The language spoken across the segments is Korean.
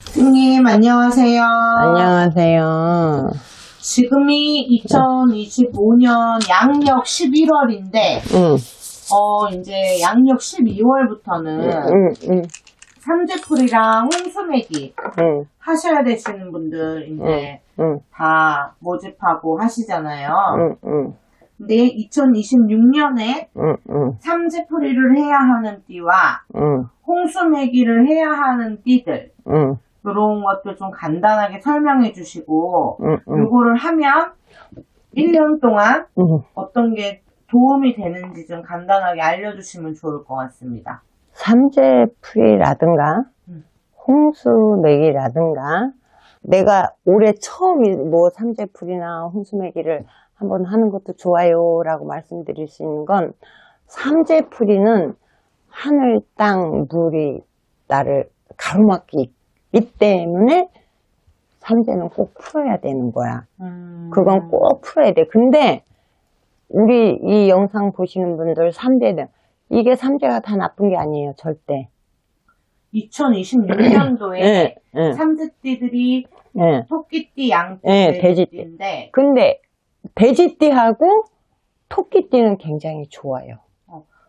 선생님, 안녕하세요. 안녕하세요. 지금이 2025년 양력 11월인데, 응, 어, 이제 양력 12월부터는 응, 응, 삼재풀이랑 홍수매기 응, 하셔야 되시는 분들 이제 응, 다 모집하고 하시잖아요. 응, 응, 근데 2026년에 응, 응, 삼재풀이를 해야 하는 띠와 응, 홍수매기를 해야 하는 띠들, 응, 이런 것들 좀 간단하게 설명해 주시고, 응, 응, 요거를 하면 1년 동안 응. 어떤 게 도움이 되는지 좀 간단하게 알려주시면 좋을 것 같습니다. 삼재풀이라든가, 음. 홍수매기라든가, 내가 올해 처음 이- 뭐 삼재풀이나 홍수매기를 한번 하는 것도 좋아요 라고 말씀드릴 수 있는 건, 삼재풀이는 하늘, 땅, 물이 나를 가로막기 있기 때문에 삼재는 꼭 풀어야 되는 거야. 그건 꼭 풀어야 돼. 근데 우리 이 영상 보시는 분들 삼재는 이게 삼재가 다 나쁜 게 아니에요. 절대. 2026년도에 예, 예, 삼재띠들이 예. 토끼띠, 양띠, 예, 돼지띠. 돼지띠인데 근데 돼지띠하고 토끼띠는 굉장히 좋아요.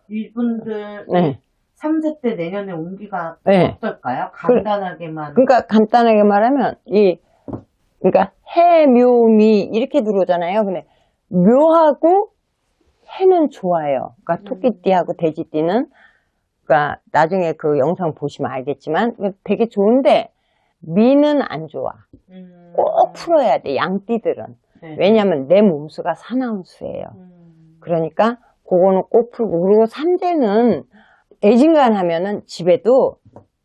이분들 네. 삼재 때 내년에 운기가 네. 어떨까요? 간단하게만. 그러니까 간단하게 말하면 이 그러니까 해묘미 이렇게 들어오잖아요. 근데 묘하고 해는 좋아요. 그러니까 토끼띠하고 돼지띠는 그러니까 나중에 그 영상 보시면 알겠지만 되게 좋은데 미는 안 좋아. 음, 꼭 풀어야 돼. 양띠들은. 네. 왜냐하면 내 몸수가 사나운 수예요. 음, 그러니까 그거는 꼭 풀고 그리고 삼재는 애진간 하면은 집에도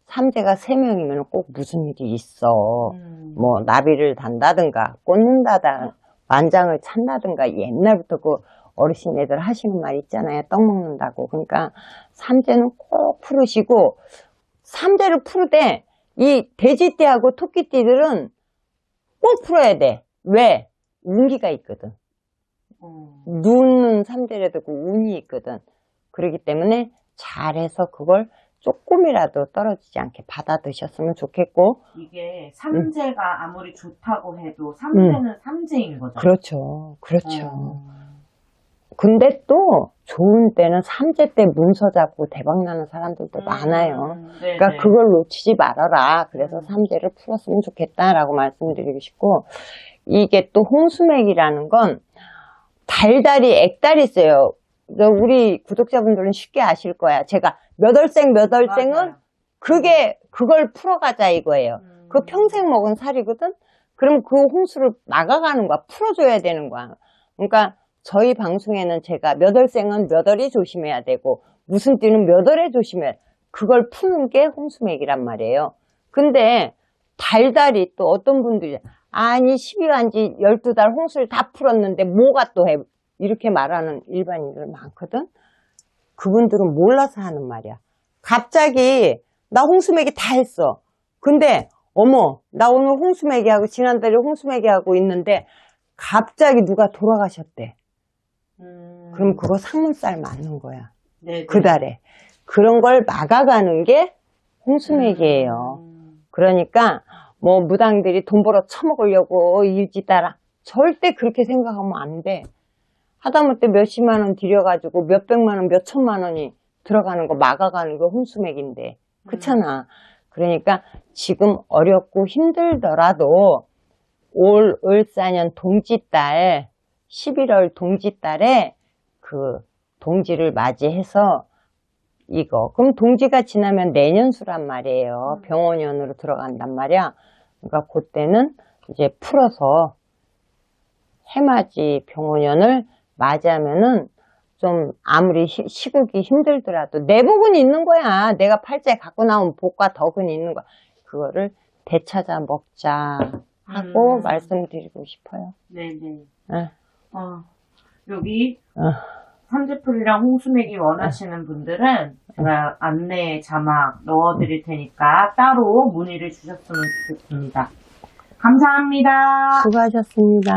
삼재가 세 명이면 꼭 무슨 일이 있어. 음, 뭐 나비를 단다든가 꽂는다다 완장을 찬다든가 옛날부터 그 어르신 애들 하시는 말 있잖아요. 떡 먹는다고. 그러니까 삼재는 꼭 풀으시고 삼재를 풀되 이 돼지띠하고 토끼띠들은 꼭 풀어야 돼. 왜? 운기가 있거든. 음. 눈은 삼재라도 그 운이 있거든. 그렇기 때문에 잘해서 그걸 조금이라도 떨어지지 않게 받아 드셨으면 좋겠고, 이게 삼재가 아무리 좋다고 해도 삼재는 삼재인 거죠. 음. 그렇죠. 그렇죠. 어. 근데 또 좋은 때는 삼재 때 문서 잡고 대박 나는 사람들도 음, 많아요. 네네. 그러니까 그걸 놓치지 말아라. 그래서 음. 삼재를 풀었으면 좋겠다라고 말씀드리고 싶고, 이게 또 홍수맥이라는 건 달달이 액달이 있어요. 우리 구독자분들은 쉽게 아실 거야. 제가 몇 월생 몇 월생은 맞아요. 그게 그걸 풀어가자 이거예요. 음. 그 평생 먹은 살이거든. 그럼 그 홍수를 막아가는 거야. 풀어줘야 되는 거야. 그러니까 저희 방송에는 제가 몇 월생은 몇 월이 조심해야 되고 무슨 띠는 몇 월에 조심해야 돼. 그걸 푸는 게 홍수맥이란 말이에요. 근데 달달이 또 어떤 분들이 아니 12완지 12달 홍수를 다 풀었는데 뭐가 또 해? 이렇게 말하는 일반인들 많거든. 그분들은 몰라서 하는 말이야. 갑자기 나 홍수맥이 다 했어. 근데 어머 나 오늘 홍수맥이 하고 지난달에 홍수맥이 하고 있는데 갑자기 누가 돌아가셨대. 음. 그럼 그거 상문살 맞는 거야. 네네. 그 달에. 그런 걸 막아가는 게 홍수맥이에요. 음. 그러니까 뭐 무당들이 돈 벌어 처먹으려고 일지 따라 절대 그렇게 생각하면 안 돼. 하다못해 몇십만 원 들여가지고 몇백만 원, 몇천만 원이 들어가는 거 막아가는 거 홍수맥인데. 그렇잖아. 그러니까 지금 어렵고 힘들더라도 올 을사년 동지달 11월 동지달에 그 동지를 맞이해서 이거 그럼 동지가 지나면 내년수란 말이에요. 음. 병원년으로 들어간단 말이야. 그러니까 그때는 이제 풀어서 해맞이 병원년을 맞이하면은 좀 아무리 시- 시국이 힘들더라도 내 복은 있는 거야. 내가 팔자에 갖고 나온 복과 덕은 있는 거야. 그거를 되찾아 먹자 하고 음. 말씀드리고 싶어요. 네네. 예. 어, 여기 어. 삼재풀이랑 홍수맥이 원하시는 분들은 제가 안내 자막 넣어드릴 테니까 따로 문의를 주셨으면 좋겠습니다. 감사합니다. 수고하셨습니다.